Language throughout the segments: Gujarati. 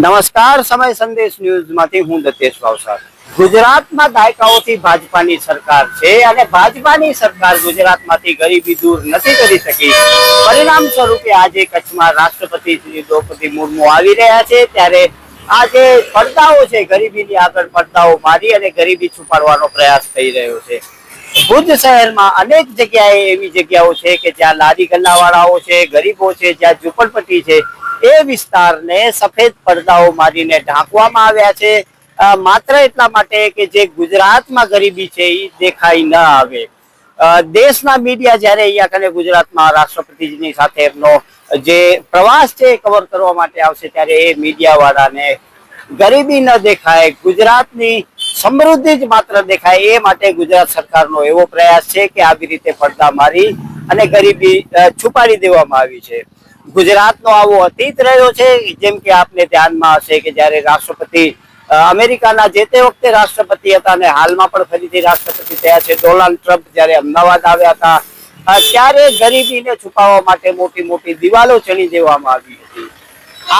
નમસ્કાર, સમય સંદેશ ન્યૂઝમાંથી હું દતેશ ભાવસાર ગુજરાતમાં દાયકાઓથી ભાજપાની સરકાર છે અને ભાજપાની સરકાર ગુજરાતમાંથી ગરીબી દૂર નથી કરી શકી. પરિણામ સ્વરૂપે આજે કચ્છમાં રાષ્ટ્રપતિ શ્રી દ્રૌપદી મુર્મુ આવી રહ્યા છે. ત્યારે આ જે પડદાઓ છે, ગરીબીની આગળ પડદાઓ મારી અને ગરીબી છુપાડવાનો પ્રયાસ થઈ રહ્યો છે. ભુજ શહેરમાં અનેક જગ્યાએ એવી જગ્યાઓ છે કે જ્યાં લારી ગલ્લાવાળાઓ છે, ગરીબો છે, જ્યાં ઝૂંપડપટ્ટી છે, એ વિસ્તારને સફેદ પડદાઓ મારીને ઢાંકવામાં આવ્યા છે. માત્ર એટલા માટે કે જે ગુજરાતમાં ગરીબી છે એ દેખાઈ ન આવે. દેશના મીડિયા જ્યારે અહીંયા કને ગુજરાતમાં રાષ્ટ્રપતિજીની સાથે એમનો જે પ્રવાસ છે કવર કરવા માટે આવશે ત્યારે એ મીડિયા વાળાને ગરીબી ન દેખાય, ગુજરાતની સમૃદ્ધિ જ માત્ર દેખાય એ માટે ગુજરાત સરકારનો એવો પ્રયાસ છે કે આવી રીતે પડદા મારી અને ગરીબી છુપાડી દેવામાં આવી છે. ગુજરાતનો આવો અતીત રહ્યો છે, જેમ કે આપને ધ્યાનમાં હશે કે જ્યારે રાષ્ટ્રપતિ અમેરિકાના જે તે વખતે રાષ્ટ્રપતિ હતા અને હાલમાં પણ ફરીથી રાષ્ટ્રપતિ થયા છે, ડોનાલ્ડ ટ્રમ્પ જ્યારે અમદાવાદ આવ્યા હતા ત્યારે ગરીબીને છુપાવવા માટે મોટી મોટી દિવાલો ચણી દેવામાં આવી હતી.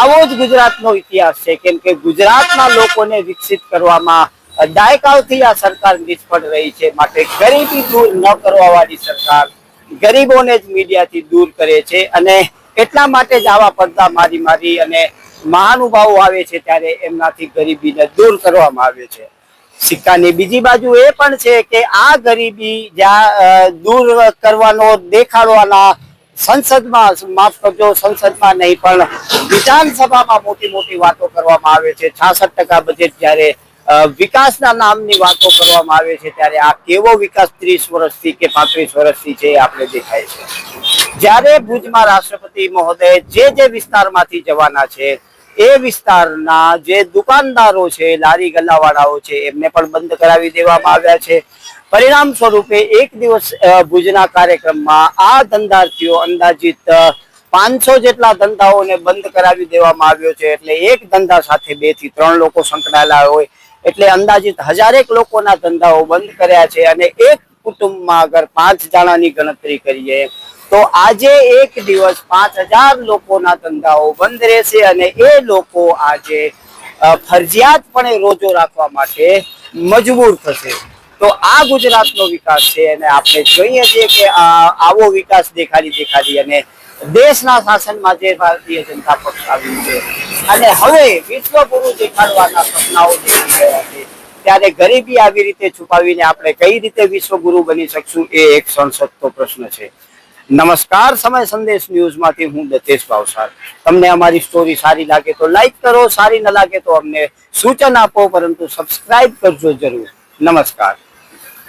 આવો જ ગુજરાતનો ઇતિહાસ છે, કેમ કે ગુજરાતના લોકોને વિકસિત કરવામાં દાયકાઓથી આ સરકાર નિષ્ફળ રહી છે માટે ગરીબી દૂર ન કરવા વાળી સરકાર ગરીબોને જ મીડિયાથી દૂર કરે છે અને એટલા માટે જ આવા પડદા મારી મારી અને મહાનુભાવો આવે છે ત્યારે એમનાથી ગરીબીને દૂર કરવામાં આવે છે. સિક્કાની બીજી બાજુ એ પણ છે કે આ ગરીબી જ્યાં દૂર કરવાનો દેખાડવાના સંસદમાં, માફ કરજો, સંસદમાં નહીં પણ વિધાનસભામાં મોટી મોટી વાતો કરવામાં આવે છે. છાસઠ ટકા બજેટ જ્યારે વિકાસના નામની વાતો કરવામાં આવે છે ત્યારે આ કેવો વિકાસ ત્રીસ વર્ષથી કે પાંત્રીસ વર્ષથી છે આપણે દેખાય છે. જ્યારે ભુજમાં રાષ્ટ્રપતિ મહોદય જે જે વિસ્તારમાંથી જવાના છે, એ વિસ્તારના જે દુકાનદારો છે, લારી ગલ્લાવાળાઓ છે, એમને પણ બંધ કરાવી દેવામાં આવ્યા છે. પરિણામ સ્વરૂપે એક દિવસ ભુજના કાર્યક્રમમાં આ ધંધાર્થીઓ અંદાજિત પાંચસો જેટલા ધંધાઓને બંધ કરાવી દેવામાં આવ્યો છે. એટલે એક ધંધા સાથે બેથી ત્રણ લોકો સંકળાયેલા હોય. એટલે અંદાજિત હજારેક લોકોના ધંધાઓ બંધ કર્યા છે અને એક કુટુંબમાં અગર પાંચ જણાની ગણતરી કરીએ, તો આજે એક દિવસ પાંચ લોકોના ધંધાઓ બંધ રહેશે અને એ લોકો આજે ફરજિયાતપણે રોજો રાખવા માટે મજબૂર થશે. તો આ ગુજરાતનો વિકાસ છે અને આપણે જોઈએ છીએ કે આવો વિકાસ દેખાડી દેખાડી અને દેશના શાસનમાં જે ભારતીય જનતા પક્ષ આવ્યું છે. અને હવે વિશ્વગુરુ દેખાડવાના સપનાઓ છે ત્યારે ગરીબી આવી રીતે છુપાવીને આપણે કઈ રીતે વિશ્વગુરુ બની શકશું એ એક સંસદનો પ્રશ્ન છે. નમસ્કાર, સમય સંદેશ ન્યૂઝમાંથી હું દતેશ ભાવસાર. તમને અમારી સ્ટોરી સારી લાગે તો લાઈક કરો, સારી ન લાગે તો અમને સૂચન આપો, પરંતુ સબસ્ક્રાઇબ કરજો જરૂર. નમસ્કાર.